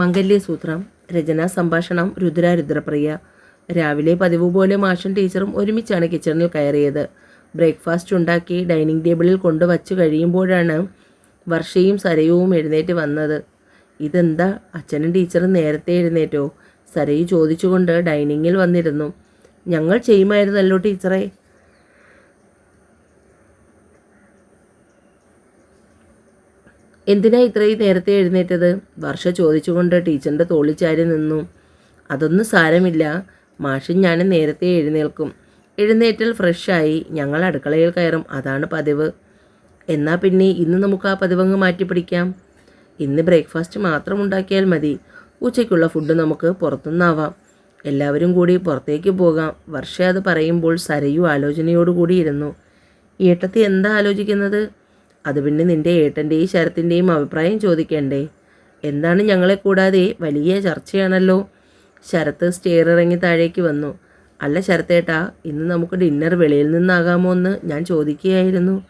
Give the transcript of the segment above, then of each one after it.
മംഗല്യസൂത്രം രചനാ സംഭാഷണം രുദ്ര രുദ്രപ്രിയ രാവിലെ പതിവ് പോലെ മാഷും ടീച്ചറും ഒരുമിച്ചാണ് കിച്ചണിൽ കയറിയത്. ബ്രേക്ക്ഫാസ്റ്റ് ഉണ്ടാക്കി ഡൈനിങ് ടേബിളിൽ കൊണ്ടുവച്ചു കഴിയുമ്പോഴാണ് വർഷയും സരയുവും എഴുന്നേറ്റ് വന്നത്. ഇതെന്താ? അച്ഛനും ടീച്ചറും നേരത്തെ എഴുന്നേറ്റോ? സരയു ചോദിച്ചുകൊണ്ട് ഡൈനിങ്ങിൽ വന്നിരുന്നു. ഞങ്ങൾ ചെയ്യുമായിരുന്നല്ലോ ടീച്ചറെ. എന്തിനാ ഇത്രയും നേരത്തെ എഴുന്നേറ്റത്? വർഷ ചോദിച്ചുകൊണ്ട് ടീച്ചറിന്റെ തോളിച്ചാരി നിന്നു. അതൊന്നും സാരമില്ല. മാഷും ഞാൻ നേരത്തെ എഴുന്നേൽക്കും. എഴുന്നേറ്റൽ ഫ്രഷായി ഞങ്ങൾ അടുക്കളയിൽ കയറും. അതാണ് പതിവ്. എന്നാൽ പിന്നെ ഇന്ന് നമുക്ക് ആ പതിവങ്ങ് മാറ്റിപ്പിടിക്കാം ഇന്ന് ബ്രേക്ക്ഫാസ്റ്റ് മാത്രം ഉണ്ടാക്കിയാൽ മതി. ഉച്ചയ്ക്കുള്ള ഫുഡ് നമുക്ക് പുറത്തുനിന്നാവാം. എല്ലാവരും കൂടി പുറത്തേക്ക് പോകാം. വർഷ അത് പറയുമ്പോൾ സരയു ആലോചനയോടുകൂടി ഇരുന്നു. ഏട്ടത്തി എന്താ ആലോചിക്കുന്നത്? അത് പിന്നെ നിന്റെ ഏട്ടന്റെയും ശരത്തിന്റെയും അഭിപ്രായം ചോദിക്കണ്ടേ? എന്താണ് ഞങ്ങളെ കൂടാതെ വലിയ ചർച്ചയാണല്ലോ. ശരത്ത് സ്റ്റെയർ ഇറങ്ങി താഴേക്ക് വന്നു. അല്ല ശരത്തേട്ടാ ഇന്ന് നമുക്ക് ഡിന്നർ വെളിയിൽ നിന്നാകാമോ എന്ന് ഞാൻ ചോദിക്കുകയായിരുന്നു.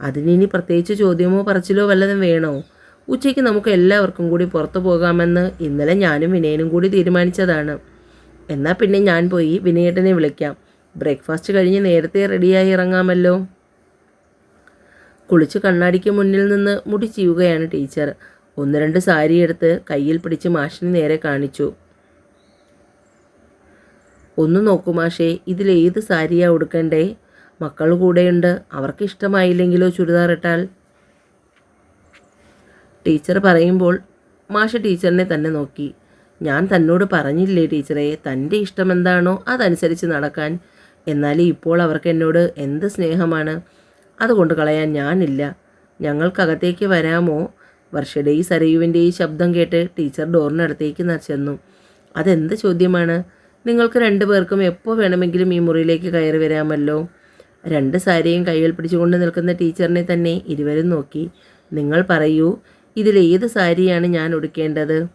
അതിനിനി പ്രത്യേകിച്ച് ചോദ്യമോ പറച്ചിലോ വല്ലതും വേണോ? ഉച്ചയ്ക്ക് നമുക്ക് എല്ലാവർക്കും കൂടി പുറത്തു പോകാമെന്ന് ഇന്നലെ ഞാനും വിനയനും കൂടി തീരുമാനിച്ചതാണ്. എന്നാൽ പിന്നെ ഞാൻ പോയി വിനയേട്ടനെ വിളിക്കാം. ബ്രേക്ക്ഫാസ്റ്റ് കഴിഞ്ഞ് നേരത്തെ റെഡിയായി ഇറങ്ങാമല്ലോ. കുളിച്ച് കണ്ണാടിക്ക് മുന്നിൽ നിന്ന് മുടി ചെയ്യുകയാണ് ടീച്ചർ. ഒന്ന് രണ്ട് സാരി എടുത്ത് കയ്യിൽ പിടിച്ച് മാഷിന് നേരെ കാണിച്ചു. ഒന്ന് നോക്കൂ മാഷേ ഇതിലേത് സാരിയാ ഉടുക്കണ്ടേ? മക്കൾ കൂടെയുണ്ട് അവർക്ക് ഇഷ്ടമായില്ലെങ്കിലോ ചുരിദാർ ഇട്ടാൽ? ടീച്ചർ പറയുമ്പോൾ മാഷ ടീച്ചറിനെ തന്നെ നോക്കി. ഞാൻ തന്നോട് പറഞ്ഞില്ലേ ടീച്ചറെ തന്റെ ഇഷ്ടമെന്താണോ അതനുസരിച്ച് നടക്കാൻ. എന്നാൽ ഇപ്പോൾ അവർക്ക് എന്നോട് എന്ത് സ്നേഹമാണ്? അതുകൊണ്ട് കളയാൻ ഞാനില്ല. ഞങ്ങൾക്കകത്തേക്ക് വരാമോ? വർഷയുടെയും സരയുവിന്റെയും ശബ്ദം കേട്ട് ടീച്ചർ ഡോറിനടുത്തേക്ക് ചെന്നു. അതെന്ത് ചോദ്യമാണ്? നിങ്ങൾക്ക് രണ്ടു പേർക്കും എപ്പോൾ വേണമെങ്കിലും ഈ മുറിയിലേക്ക് കയറി വരാമല്ലോ. രണ്ട് സാരിയും കയ്യിൽ പിടിച്ചുകൊണ്ട് നിൽക്കുന്ന ടീച്ചറിനെ തന്നെ ഇരുവരും നോക്കി. നിങ്ങൾ പറയൂ ഇതിലേത് സാരിയാണ് ഞാൻ ഉടുക്കേണ്ടത്?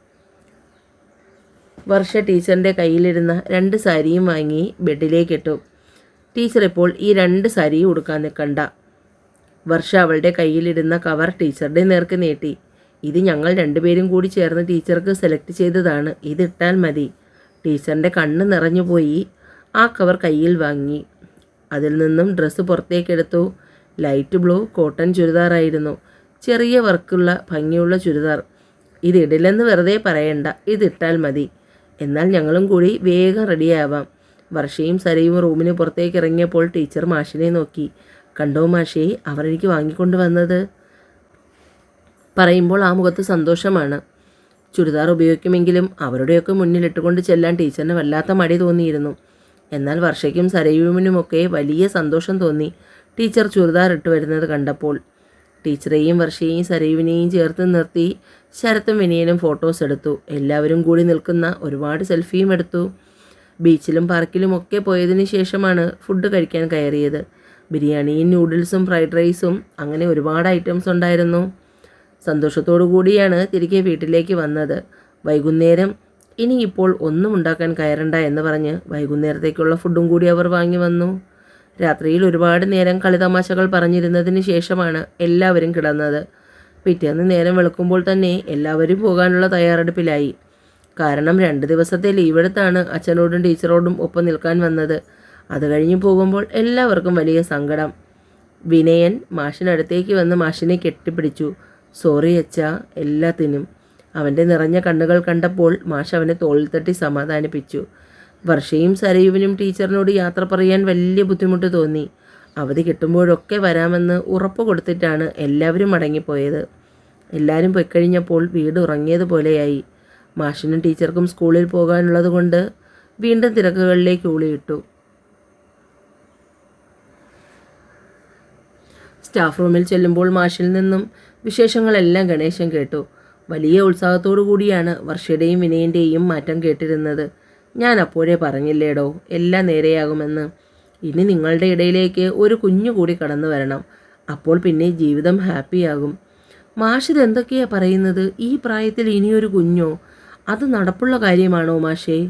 വർഷ ടീച്ചറിന്റെ കയ്യിലിരുന്ന രണ്ട് സാരിയും വാങ്ങി ബെഡിലേക്കിട്ടു. ടീച്ചർ ഇപ്പോൾ ഈ രണ്ട് സാരിയും ഉടുക്കാൻ നിൽക്കണ്ട. വർഷ അവളുടെ കയ്യിലിരുന്ന കവർ ടീച്ചറുടെ നേർക്ക് നീട്ടി. ഇത് ഞങ്ങൾ രണ്ടുപേരും കൂടി ചേർന്ന് ടീച്ചർക്ക് സെലക്ട് ചെയ്തതാണ്. ഇതിട്ടാൽ മതി. ടീച്ചറിന്റെ കണ്ണ് നിറഞ്ഞുപോയി ആ കവർ കയ്യിൽ വാങ്ങി. അതിൽ നിന്നും ഡ്രസ്സ് പുറത്തേക്കെടുത്തു ലൈറ്റ് ബ്ലൂ കോട്ടൺ ചുരിദാറായിരുന്നു ചെറിയ വർക്കുള്ള ഭംഗിയുള്ള ചുരിദാർ. ഇതിടില്ലെന്ന് വെറുതെ പറയണ്ട. ഇതിട്ടാൽ മതി. എന്നാൽ ഞങ്ങളും കൂടി വേഗം റെഡിയാവാം വർഷയും സരയും റൂമിന് പുറത്തേക്ക് ഇറങ്ങിയപ്പോൾ ടീച്ചർ മാഷിനെ നോക്കി. കണ്ടോ മാഷേ അവർ എനിക്ക് വാങ്ങിക്കൊണ്ട് വന്നത്? പറയുമ്പോൾ ആ മുഖത്ത് സന്തോഷമാണ്. ചുരിദാർ ഉപയോഗിക്കുമെങ്കിലും അവരുടെയൊക്കെ മുന്നിലിട്ട് ഇട്ടുകൊണ്ട് ചെല്ലാൻ ടീച്ചറിന് വല്ലാത്ത മടി തോന്നിയിരുന്നു. എന്നാൽ വർഷയ്ക്കും സരയുവിനുമൊക്കെ വലിയ സന്തോഷം തോന്നി ടീച്ചർ ചുരിദാർ ഇട്ട് വരുന്നത് കണ്ടപ്പോൾ. ടീച്ചറെയും വർഷയെയും സരയുവിനെയും ചേർത്ത് നിർത്തി ശരത്തും വിനയനും ഫോട്ടോസ് എടുത്തു. എല്ലാവരും കൂടി നിൽക്കുന്ന ഒരുപാട് സെൽഫിയും എടുത്തു. ബീച്ചിലും പാർക്കിലും ഒക്കെ പോയതിനു ശേഷമാണ് ഫുഡ് കഴിക്കാൻ കയറിയത്. ബിരിയാണിയും നൂഡിൽസും ഫ്രൈഡ് റൈസും അങ്ങനെ ഒരുപാട് ഐറ്റംസ് ഉണ്ടായിരുന്നു. സന്തോഷത്തോടു കൂടിയാണ് തിരികെ വീട്ടിലേക്ക് വന്നത്. വൈകുന്നേരം ഇനിയിപ്പോൾ ഒന്നും ഉണ്ടാക്കാൻ കയറണ്ട എന്ന് പറഞ്ഞ് വൈകുന്നേരത്തേക്കുള്ള ഫുഡും കൂടി അവർ വാങ്ങി വന്നു. രാത്രിയിൽ ഒരുപാട് നേരം കളിതമാശകൾ പറഞ്ഞിരുന്നതിന് ശേഷമാണ് എല്ലാവരും കിടന്നത്. പിറ്റേന്ന് നേരം വെളുക്കുമ്പോൾ തന്നെ എല്ലാവരും പോകാനുള്ള തയ്യാറെടുപ്പിലായി. കാരണം രണ്ട് ദിവസത്തെ ലീവെടുത്താണ് അച്ഛനോടും ടീച്ചറോടും ഒപ്പം നിൽക്കാൻ വന്നത്. അത് കഴിഞ്ഞ് പോകുമ്പോൾ എല്ലാവർക്കും വലിയ സങ്കടം. വിനയൻ മാഷിനടുത്തേക്ക് വന്ന് മാഷിനെ കെട്ടിപ്പിടിച്ചു. സോറി അച്ഛ എല്ലാത്തിനും. അവന്റെ നിറഞ്ഞ കണ്ണുകൾ കണ്ടപ്പോൾ മാഷ് അവനെ തോളിൽ തട്ടി സമാധാനിപ്പിച്ചു. വർഷയും സരയുവിനും ടീച്ചറിനോട് യാത്ര പറയാൻ വലിയ ബുദ്ധിമുട്ട് തോന്നി. അവധി കിട്ടുമ്പോഴൊക്കെ വരാമെന്ന് ഉറപ്പ് കൊടുത്തിട്ടാണ് എല്ലാവരും മടങ്ങിപ്പോയത്. എല്ലാവരും പോയി കഴിഞ്ഞപ്പോൾ വീട് ഉറങ്ങിയതുപോലെയായി. മാഷിനും ടീച്ചർക്കും സ്കൂളിൽ പോകാനുള്ളത് കൊണ്ട് വീണ്ടും തിരക്കുകളിലേക്ക് ഊളിയിട്ടു. സ്റ്റാഫ് റൂമിൽ ചെല്ലുമ്പോൾ മാഷിൽ നിന്നും വിശേഷങ്ങളെല്ലാം ഗണേശൻ കേട്ടു. വലിയ ഉത്സാഹത്തോടു കൂടിയാണ് വർഷയുടെയും വിനയന്റെയും മാറ്റം കേട്ടിരുന്നത്. ഞാൻ അപ്പോഴേ പറഞ്ഞില്ലേടോ എല്ലാം നേരെയാകുമെന്ന്. ഇനി നിങ്ങളുടെ ഇടയിലേക്ക് ഒരു കുഞ്ഞു കൂടി കടന്നു വരണം. അപ്പോൾ പിന്നെ ജീവിതം ഹാപ്പിയാകും. മാഷിത് എന്തൊക്കെയാ പറയുന്നത്? ഈ പ്രായത്തിൽ ഇനിയൊരു കുഞ്ഞോ? അത് നടപ്പുള്ള കാര്യമാണോ മാഷേ?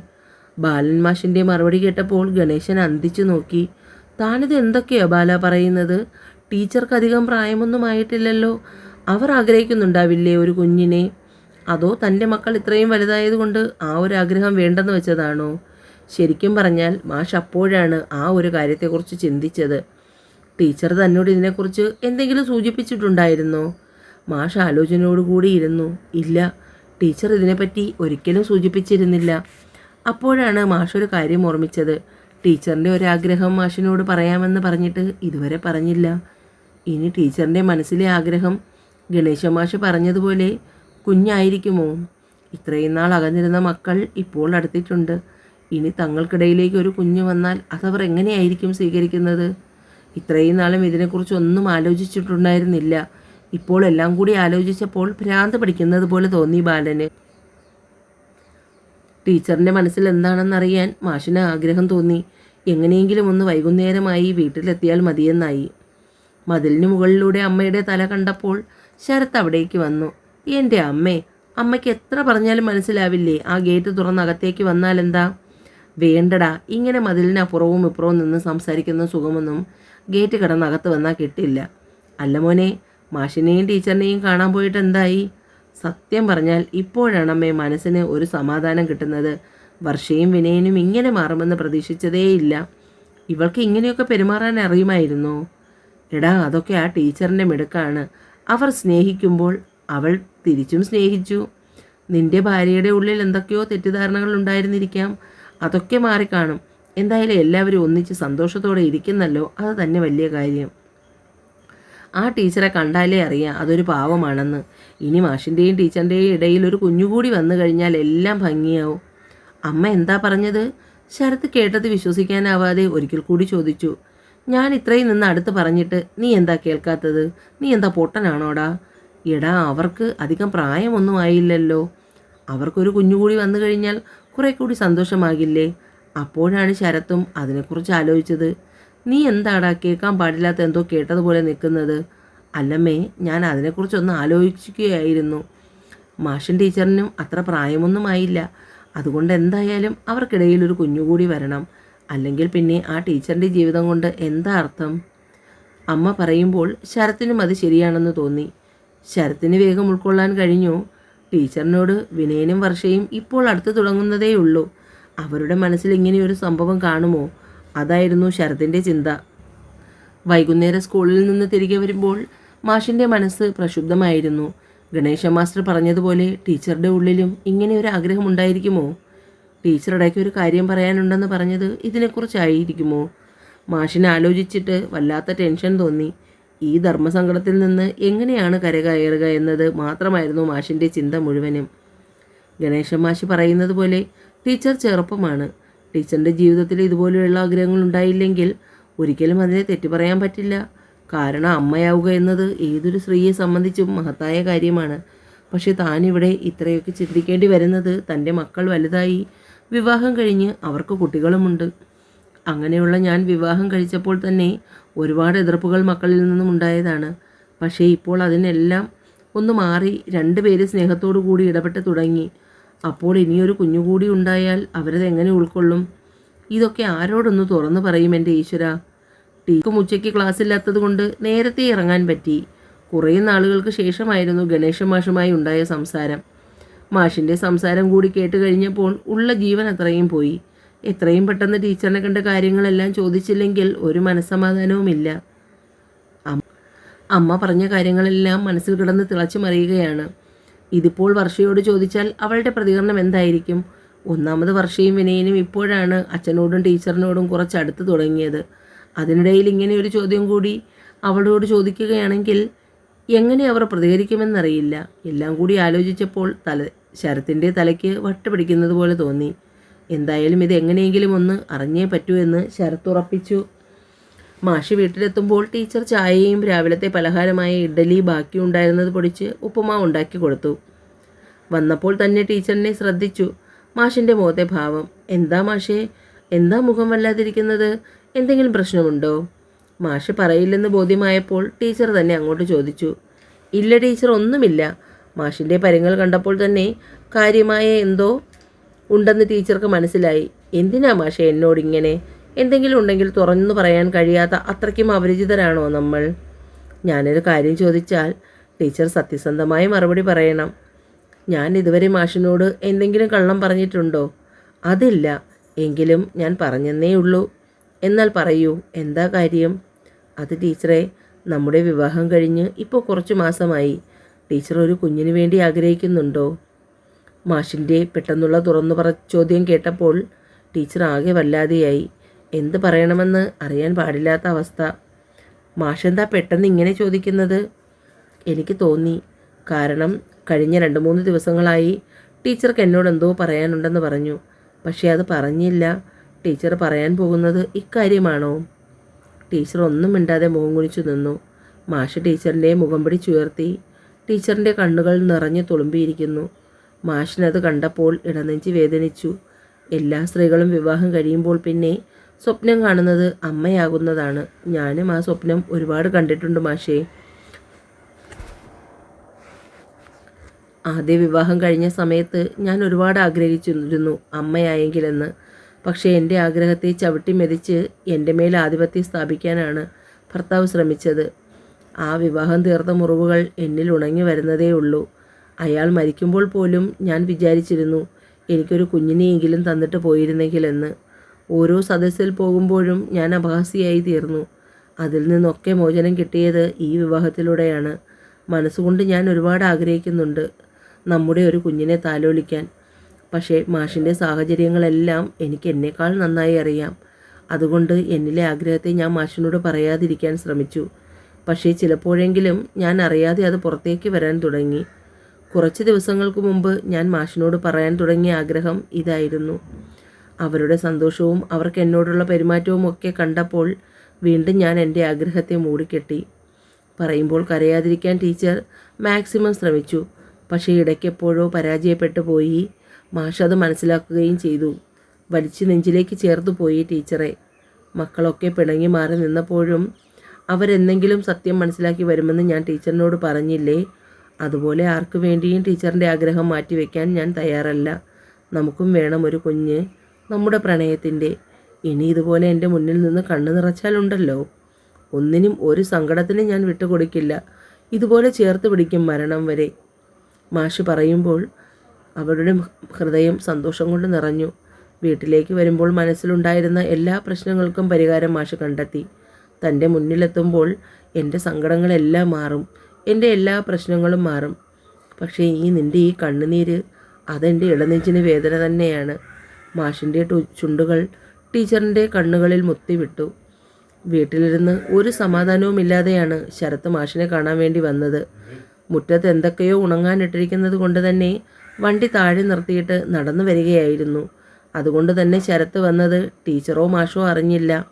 ബാലൻ മാഷിന്റെ മറുപടി കേട്ടപ്പോൾ ഗണേശൻ അന്തിച്ചു നോക്കി. താനിത് എന്തൊക്കെയാ ബാല പറയുന്നത്? ടീച്ചർക്ക് അധികം പ്രായമൊന്നും ആയിട്ടില്ലല്ലോ. അവർ ആഗ്രഹിക്കുന്നുണ്ടാവില്ലേ ഒരു കുഞ്ഞിനെ? അതോ തന്റെ മക്കൾ ഇത്രയും വലുതായതുകൊണ്ട് ആ ഒരു ആഗ്രഹം വേണ്ടെന്ന് വെച്ചതാണോ? ശരിക്കും പറഞ്ഞാൽ മാഷ് അപ്പോഴാണ് ആ ഒരു കാര്യത്തെക്കുറിച്ച് ചിന്തിച്ചത്. ടീച്ചർ തന്നോട് ഇതിനെക്കുറിച്ച് എന്തെങ്കിലും സൂചിപ്പിച്ചിട്ടുണ്ടായിരുന്നോ? മാഷ് ആലോചനയോടുകൂടി ഇരുന്നു. ഇല്ല ടീച്ചർ ഇതിനെപ്പറ്റി ഒരിക്കലും സൂചിപ്പിച്ചിരുന്നില്ല. അപ്പോഴാണ് മാഷ് ഒരു കാര്യം ഓർമ്മിച്ചത്. ടീച്ചറിന്റെ ഒരാഗ്രഹം മാഷിനോട് പറയാമെന്ന് പറഞ്ഞിട്ട് ഇതുവരെ പറഞ്ഞില്ല. ഇനി ടീച്ചറിന്റെ മനസ്സിലെ ആഗ്രഹം ഗണേശ മാഷ് പറഞ്ഞതുപോലെ കുഞ്ഞായിരിക്കുമോ? ഇത്രയും നാൾ അകന്നിരുന്ന മക്കൾ ഇപ്പോൾ അടുത്തിട്ടുണ്ട്. ഇനി തങ്ങൾക്കിടയിലേക്ക് ഒരു കുഞ്ഞ് വന്നാൽ അതവർ എങ്ങനെയായിരിക്കും സ്വീകരിക്കുന്നത്? ഇത്രയും നാളും ഇതിനെക്കുറിച്ചൊന്നും ആലോചിച്ചിട്ടുണ്ടായിരുന്നില്ല. ഇപ്പോൾ എല്ലാം കൂടി ആലോചിച്ചപ്പോൾ ഭ്രാന്ത് പഠിക്കുന്നത് പോലെ തോന്നി ബാലന്. ടീച്ചറിന്റെ മനസ്സിൽ എന്താണെന്നറിയാൻ മാഷിന് ആഗ്രഹം തോന്നി. എങ്ങനെയെങ്കിലും ഒന്ന് വൈകുന്നേരമായി വീട്ടിലെത്തിയാൽ മതിയെന്നായി. മതിലിന് മുകളിലൂടെ അമ്മയുടെ തല കണ്ടപ്പോൾ ശരത് അവിടേക്ക് വന്നു. എന്റെ അമ്മേ അമ്മയ്ക്ക് എത്ര പറഞ്ഞാലും മനസ്സിലാവില്ലേ? ആ ഗേറ്റ് തുറന്ന് അകത്തേക്ക് വന്നാൽ എന്താ? വേണ്ടടാ ഇങ്ങനെ മതിലിനപ്പുറവും ഇപ്പുറവും നിന്ന് സംസാരിക്കുന്ന സുഖമൊന്നും ഗേറ്റ് കടന്ന് അകത്ത് വന്നാൽ കിട്ടില്ല. അല്ല മോനെ മാഷിനെയും ടീച്ചറിനെയും കാണാൻ പോയിട്ട് എന്തായി? സത്യം പറഞ്ഞാൽ ഇപ്പോഴാണ് അമ്മേ മനസ്സിന് ഒരു സമാധാനം കിട്ടുന്നത്. വർഷയും വിനയനും ഇങ്ങനെ മാറുമെന്ന് പ്രതീക്ഷിച്ചതേയില്ല. ഇവൾക്ക് ഇങ്ങനെയൊക്കെ പെരുമാറാൻ അറിയുമായിരുന്നോ? എടാ അതൊക്കെ ആ ടീച്ചറിന്റെ മിടുക്കാണ്. അവർ സ്നേഹിക്കുമ്പോൾ അവൾ തിരിച്ചും സ്നേഹിച്ചു. നിന്റെ ഭാര്യയുടെ ഉള്ളിൽ എന്തൊക്കെയോ തെറ്റിദ്ധാരണകൾ ഉണ്ടായിരുന്നിരിക്കാം. അതൊക്കെ മാറിക്കാണും. എന്തായാലും എല്ലാവരും ഒന്നിച്ച് സന്തോഷത്തോടെ ഇരിക്കുന്നല്ലോ അത് തന്നെ വലിയ കാര്യം. ആ ടീച്ചറെ കണ്ടാലേ അറിയാം അതൊരു പാവമാണെന്ന്. ഇനി മാഷിന്റെയും ടീച്ചറിന്റെയും ഇടയിൽ ഒരു കുഞ്ഞുകൂടി വന്നു കഴിഞ്ഞാൽ എല്ലാം ഭംഗിയാവും. അമ്മ എന്താ പറഞ്ഞത്? ശരത്ത് കേട്ടത് വിശ്വസിക്കാനാവാതെ ഒരിക്കൽ കൂടി ചോദിച്ചു. ഞാൻ ഇത്രയും നിന്ന് അടുത്ത് പറഞ്ഞിട്ട് നീ എന്താ കേൾക്കാത്തത്? നീ എന്താ പൊട്ടനാണോടാ? എടാ അവർക്ക് അധികം പ്രായമൊന്നും ആയില്ലല്ലോ. അവർക്കൊരു കുഞ്ഞുകൂടി വന്നു കഴിഞ്ഞാൽ കുറെ കൂടി സന്തോഷമാകില്ലേ? അപ്പോഴാണ് ശരത്തും അതിനെക്കുറിച്ച് ആലോചിച്ചത്. നീ എന്താടാ കേൾക്കാൻ പാടില്ലാത്ത എന്തോ കേട്ടതുപോലെ നിൽക്കുന്നത്? അല്ലമ്മേ ഞാൻ അതിനെക്കുറിച്ചൊന്ന് ആലോചിക്കുകയായിരുന്നു. മാഷൻ ടീച്ചറിനും അത്ര പ്രായമൊന്നും ആയില്ല. അതുകൊണ്ട് എന്തായാലും അവർക്കിടയിൽ ഒരു കുഞ്ഞുകൂടി വരണം. അല്ലെങ്കിൽ പിന്നെ ആ ടീച്ചറിന്റെ ജീവിതം കൊണ്ട് എന്താ അർത്ഥം? അമ്മ പറയുമ്പോൾ ശരത്തിനും അത് ശരിയാണെന്ന് തോന്നി. ശരത്തിന് വേഗം ഉൾക്കൊള്ളാൻ കഴിഞ്ഞു. ടീച്ചറിനോട് വിനയനും വർഷയും ഇപ്പോൾ അടുത്ത് തുടങ്ങുന്നതേ ഉള്ളൂ അവരുടെ മനസ്സിൽ ഇങ്ങനെയൊരു സംഭവം കാണുമോ? അതായിരുന്നു ശരത്തിന്റെ ചിന്ത. വൈകുന്നേരം സ്കൂളിൽ നിന്ന് തിരികെ വരുമ്പോൾ മാഷിന്റെ മനസ്സ് പ്രക്ഷുബ്ധമായിരുന്നു. ഗണേശ മാസ്റ്റർ പറഞ്ഞതുപോലെ ടീച്ചറുടെ ഉള്ളിലും ഇങ്ങനെ ഒരു ആഗ്രഹം ഇടയ്ക്ക് ഒരു കാര്യം പറയാനുണ്ടെന്ന് പറഞ്ഞത് ഇതിനെക്കുറിച്ചായിരിക്കുമോ? മാഷിനെ ആലോചിച്ചിട്ട് വല്ലാത്ത ടെൻഷൻ തോന്നി. ഈ ധർമ്മസങ്കടത്തിൽ നിന്ന് എങ്ങനെയാണ് കരകയറുക എന്നത് മാത്രമായിരുന്നു മാഷിന്റെ ചിന്ത മുഴുവനും. ഗണേശൻ മാഷി പറയുന്നത് പോലെ ടീച്ചർ ചെറുപ്പമാണ്. ടീച്ചറിന്റെ ജീവിതത്തിൽ ഇതുപോലെയുള്ള ആഗ്രഹങ്ങൾ ഉണ്ടായില്ലെങ്കിൽ ഒരിക്കലും അതിനെ തെറ്റു പറയാൻ പറ്റില്ല. കാരണം അമ്മയാവുക എന്നത് ഏതൊരു സ്ത്രീയെ സംബന്ധിച്ചും മഹത്തായ കാര്യമാണ്. പക്ഷെ താനിവിടെ ഇത്രയൊക്കെ ചിന്തിക്കേണ്ടി വരുന്നത് തന്റെ മക്കൾ വലുതായി വിവാഹം കഴിഞ്ഞ് അവർക്ക് കുട്ടികളുമുണ്ട്. അങ്ങനെയുള്ള ഞാൻ വിവാഹം കഴിച്ചപ്പോൾ തന്നെ ഒരുപാട് എതിർപ്പുകൾ മക്കളിൽ നിന്നും ഉണ്ടായതാണ്. പക്ഷേ ഇപ്പോൾ അതിനെല്ലാം ഒന്ന് മാറി രണ്ട് പേര് സ്നേഹത്തോടു കൂടി ഇടപെട്ട് തുടങ്ങി. അപ്പോൾ ഇനിയൊരു കുഞ്ഞുകൂടി ഉണ്ടായാൽ അവരത് എങ്ങനെ ഉൾക്കൊള്ളും? ഇതൊക്കെ ആരോടൊന്ന് തുറന്നു പറയും എന്റെ ഈശ്വര. ടീക്കും ഉച്ചയ്ക്ക് ക്ലാസ് ഇല്ലാത്തത് കൊണ്ട് നേരത്തെ ഇറങ്ങാൻ പറ്റി. കുറേ നാളുകൾക്ക് ശേഷമായിരുന്നു ഗണേശ മാഷുമായി ഉണ്ടായ സംസാരം. മാഷിന്റെ സംസാരം കൂടി കേട്ട് കഴിഞ്ഞപ്പോൾ ഉള്ള ജീവൻ അത്രയും പോയി. എത്രയും പെട്ടെന്ന് ടീച്ചറിനെ കണ്ട കാര്യങ്ങളെല്ലാം ചോദിച്ചില്ലെങ്കിൽ ഒരു മനസ്സമാധാനവുമില്ല. അമ്മ പറഞ്ഞ കാര്യങ്ങളെല്ലാം മനസ്സിൽ കിടന്ന് തിളച്ചു മറിയുകയാണ്. ഇതിപ്പോൾ വർഷയോട് ചോദിച്ചാൽ അവളുടെ പ്രതികരണം എന്തായിരിക്കും? ഒന്നാമത് വർഷയും വിനയനും ഇപ്പോഴാണ് അച്ഛനോടും ടീച്ചറിനോടും കുറച്ച് അടുത്ത് തുടങ്ങിയത്. അതിനിടയിൽ ഇങ്ങനെ ഒരു ചോദ്യം കൂടി അവളോട് ചോദിക്കുകയാണെങ്കിൽ എങ്ങനെ അവർ പ്രതികരിക്കുമെന്നറിയില്ല. എല്ലാം കൂടി ആലോചിച്ചപ്പോൾ തല ശരത്തിന്റെ തലയ്ക്ക് വട്ട് പിടിക്കുന്നത് പോലെ തോന്നി. എന്തായാലും ഇത് എങ്ങനെയെങ്കിലും ഒന്ന് അറിഞ്ഞേ പറ്റൂ എന്ന് ശരത്ത് ഉറപ്പിച്ചു. മാഷി വീട്ടിലെത്തുമ്പോൾ ടീച്ചർ ചായയും രാവിലത്തെ പലഹാരമായ ഇഡ്ഡലി ബാക്കിയുണ്ടായിരുന്നത് പൊടിച്ച് ഉപ്പുമാവ് ഉണ്ടാക്കി കൊടുത്തു. വന്നപ്പോൾ തന്നെ ടീച്ചറിനെ ശ്രദ്ധിച്ചു. മാഷിന്റെ മുഖത്തെ ഭാവം എന്താ മാഷേ എന്താ മുഖം വല്ലാതിരിക്കുന്നത്? എന്തെങ്കിലും പ്രശ്നമുണ്ടോ? മാഷ് പറയില്ലെന്ന് ബോധ്യമായപ്പോൾ ടീച്ചർ തന്നെ അങ്ങോട്ട് ചോദിച്ചു. ഇല്ല ടീച്ചർ ഒന്നുമില്ല. മാഷിന്റെ പരിങ്ങൾ കണ്ടപ്പോൾ തന്നെ കാര്യമായ എന്തോ ഉണ്ടെന്ന് ടീച്ചർക്ക് മനസ്സിലായി. എന്തിനാ മാഷെ എന്നോടിങ്ങനെ എന്തെങ്കിലും ഉണ്ടെങ്കിൽ തുറന്നു പറയാൻ കഴിയാത്ത അത്രയ്ക്കും അപരിചിതരാണോ നമ്മൾ? ഞാനൊരു കാര്യം ചോദിച്ചാൽ ടീച്ചർ സത്യസന്ധമായി മറുപടി പറയണം. ഞാൻ ഇതുവരെ മാഷിനോട് എന്തെങ്കിലും കള്ളം പറഞ്ഞിട്ടുണ്ടോ? അതില്ല. എങ്കിലും ഞാൻ പറഞ്ഞെന്നേ ഉള്ളൂ. എന്നാൽ പറയൂ എന്താ കാര്യം? അത് ടീച്ചറെ നമ്മുടെ വിവാഹം കഴിഞ്ഞ് ഇപ്പോൾ കുറച്ച് മാസമായി. ടീച്ചർ ഒരു കുഞ്ഞിന് വേണ്ടി ആഗ്രഹിക്കുന്നുണ്ടോ? മാഷിന്റെ പെട്ടെന്നുള്ള തുറന്നു പറ ചോദ്യം കേട്ടപ്പോൾ ടീച്ചർ ആകെ വല്ലാതെയായി. എന്ത് പറയണമെന്ന് അറിയാൻ പാടില്ലാത്ത അവസ്ഥ. മാഷെന്താ പെട്ടെന്ന് ഇങ്ങനെ ചോദിക്കുന്നത്? എനിക്ക് തോന്നി. കാരണം കഴിഞ്ഞ രണ്ട് മൂന്ന് ദിവസങ്ങളായി ടീച്ചർക്ക് എന്നോട് എന്തോ പറയാനുണ്ടെന്ന് പറഞ്ഞു. പക്ഷേ അത് പറഞ്ഞില്ല. ടീച്ചർ പറയാൻ പോകുന്നത് ഇക്കാര്യമാണോ? ടീച്ചർ ഒന്നും മിണ്ടാതെ മുഖം കുനിച്ചു നിന്നു. മാഷ് ടീച്ചറിന്റെ മുഖം പിടിച്ചുയർത്തി ടീച്ചറിന്റെ കണ്ണുകൾ നിറഞ്ഞു തുളുമ്പിയിരിക്കുന്നു. മാഷിനത് കണ്ടപ്പോൾ ഇടനെഞ്ചി വേദനിച്ചു. എല്ലാ സ്ത്രീകളും വിവാഹം കഴിയുമ്പോൾ പിന്നെ സ്വപ്നം കാണുന്നത് അമ്മയാകുന്നതാണ്. ഞാനും ആ സ്വപ്നം ഒരുപാട് കണ്ടിട്ടുണ്ട് മാഷേ. ആദ്യ വിവാഹം കഴിഞ്ഞ സമയത്ത് ഞാൻ ഒരുപാട് ആഗ്രഹിച്ചിരുന്നു അമ്മയായെങ്കിലെന്ന്. പക്ഷേ എന്റെ ആഗ്രഹത്തെ ചവിട്ടി മെതിച്ച് എന്റെ മേൽ ആധിപത്യം സ്ഥാപിക്കാനാണ് ഭർത്താവ് ശ്രമിച്ചത്. ആ വിവാഹം തീർത്ത മുറിവുകൾ എന്നിൽ ഉണങ്ങി വരുന്നതേ ഉള്ളൂ. അയാൾ മരിക്കുമ്പോൾ പോലും ഞാൻ വിചാരിച്ചിരുന്നു എനിക്കൊരു കുഞ്ഞിനെയെങ്കിലും തന്നിട്ട് പോയിരുന്നെങ്കിലെന്ന്. ഓരോ സദസ്സിൽ പോകുമ്പോഴും ഞാൻ അപഹാസിയായി തീർന്നു. അതിൽ നിന്നൊക്കെ മോചനം കിട്ടിയത് ഈ വിവാഹത്തിലൂടെയാണ്. മനസ്സുകൊണ്ട് ഞാൻ ഒരുപാട് ആഗ്രഹിക്കുന്നുണ്ട് നമ്മുടെ ഒരു കുഞ്ഞിനെ താലോലിക്കാൻ. പക്ഷേ മാഷിന്റെ സാഹചര്യങ്ങളെല്ലാം എനിക്ക് എന്നേക്കാൾ നന്നായി അറിയാം. അതുകൊണ്ട് എന്നിലെ ആഗ്രഹത്തെ ഞാൻ മാഷിനോട് പറയാതിരിക്കാൻ ശ്രമിച്ചു. പക്ഷേ ചിലപ്പോഴെങ്കിലും ഞാൻ അറിയാതെ അത് പുറത്തേക്ക് വരാൻ തുടങ്ങി. കുറച്ച് ദിവസങ്ങൾക്ക് മുമ്പ് ഞാൻ മാഷിനോട് പറയാൻ തുടങ്ങിയ ആഗ്രഹം ഇതായിരുന്നു. അവരുടെ സന്തോഷവും അവർക്ക് എന്നോടുള്ള പെരുമാറ്റവും ഒക്കെ കണ്ടപ്പോൾ വീണ്ടും ഞാൻ എന്റെ ആഗ്രഹത്തെ മൂടിക്കെട്ടി. പറയുമ്പോൾ കരയാതിരിക്കാൻ ടീച്ചർ മാക്സിമം ശ്രമിച്ചു. പക്ഷേ ഇടയ്ക്കെപ്പോഴോ പരാജയപ്പെട്ടു പോയി. മാഷ് അത് മനസ്സിലാക്കുകയും ചെയ്തു. വലിച്ചു നെഞ്ചിലേക്ക് ചേർത്ത് പോയി ടീച്ചറെ. മക്കളൊക്കെ പിണങ്ങി മാറി നിന്നപ്പോഴും അവരെന്തെങ്കിലും സത്യം മനസ്സിലാക്കി വരുമെന്ന് ഞാൻ ടീച്ചറിനോട് പറഞ്ഞില്ലേ? അതുപോലെ ആർക്കു വേണ്ടിയും ടീച്ചറിന്റെ ആഗ്രഹം മാറ്റിവെക്കാൻ ഞാൻ തയ്യാറല്ല. നമുക്കും വേണം ഒരു കുഞ്ഞ്. നമ്മുടെ പ്രണയത്തിന്റെ ഇനി ഇതുപോലെ എന്റെ മുന്നിൽ നിന്ന് കണ്ണു നിറച്ചാലുണ്ടല്ലോ ഒന്നിനും ഒരു സങ്കടത്തിന് ഞാൻ വിട്ടുകൊടുക്കില്ല. ഇതുപോലെ ചേർത്ത് പിടിക്കും മരണം വരെ. മാഷ് പറയുമ്പോൾ അവരുടെ ഹൃദയം സന്തോഷം കൊണ്ട് നിറഞ്ഞു. വീട്ടിലേക്ക് വരുമ്പോൾ മനസ്സിലുണ്ടായിരുന്ന എല്ലാ പ്രശ്നങ്ങൾക്കും പരിഹാരം മാഷ് കണ്ടെത്തി. തന്റെ മുന്നിലെത്തുമ്പോൾ എന്റെ സങ്കടങ്ങളെല്ലാം മാറും. എന്റെ എല്ലാ പ്രശ്നങ്ങളും മാറും. പക്ഷേ ഈ നിന്റെ ഈ കണ്ണുനീര് അതെന്റെ ഇളനെഞ്ചിന് വേദന തന്നെയാണ്. മാഷിന്റെ ചുണ്ടുകൾ ടീച്ചറിന്റെ കണ്ണുകളിൽ മുത്തിവിട്ടു. വീട്ടിലിരുന്ന് ഒരു സമാധാനവും ഇല്ലാതെയാണ് ശരത്ത് മാഷിനെ കാണാൻ വേണ്ടി വന്നത്. മുറ്റത്ത് എന്തൊക്കെയോ ഉണങ്ങാനിട്ടിരിക്കുന്നത് കൊണ്ട് തന്നെ വണ്ടി താഴെ നിർത്തിയിട്ട് നടന്നു വരികയായിരുന്നു. അതുകൊണ്ട് തന്നെ ശരത്ത് വന്നത് ടീച്ചറോ മാഷോ അറിഞ്ഞില്ല.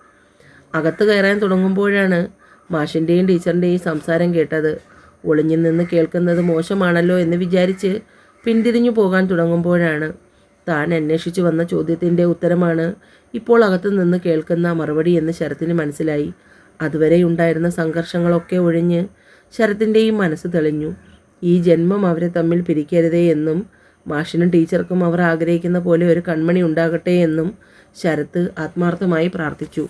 അകത്ത് കയറാൻ തുടങ്ങുമ്പോഴാണ് മാഷിന്റെയും ടീച്ചറിന്റെയും സംസാരം കേട്ടത്. ഒളിഞ്ഞു നിന്ന് കേൾക്കുന്നത് മോശമാണല്ലോ എന്ന് വിചാരിച്ച് പിന്തിരിഞ്ഞു പോകാൻ തുടങ്ങുമ്പോഴാണ് താൻ അന്വേഷിച്ചു വന്ന ചോദ്യത്തിന്റെ ഉത്തരമാണ് ഇപ്പോൾ അകത്തു നിന്ന് കേൾക്കുന്ന മറുപടി എന്ന് ശരത്തിന് മനസ്സിലായി. അതുവരെ ഉണ്ടായിരുന്ന സംഘർഷങ്ങളൊക്കെ ഒഴിഞ്ഞ് ശരത്തിന്റെയും മനസ്സ് തെളിഞ്ഞു. ഈ ജന്മം അവരെ തമ്മിൽ പിരിക്കരുതേ എന്നും മാഷിനും ടീച്ചർക്കും അവർ ആഗ്രഹിക്കുന്ന പോലെ ഒരു കൺമണി ഉണ്ടാകട്ടെ എന്നും ശരത്ത് ആത്മാർത്ഥമായി പ്രാർത്ഥിച്ചു.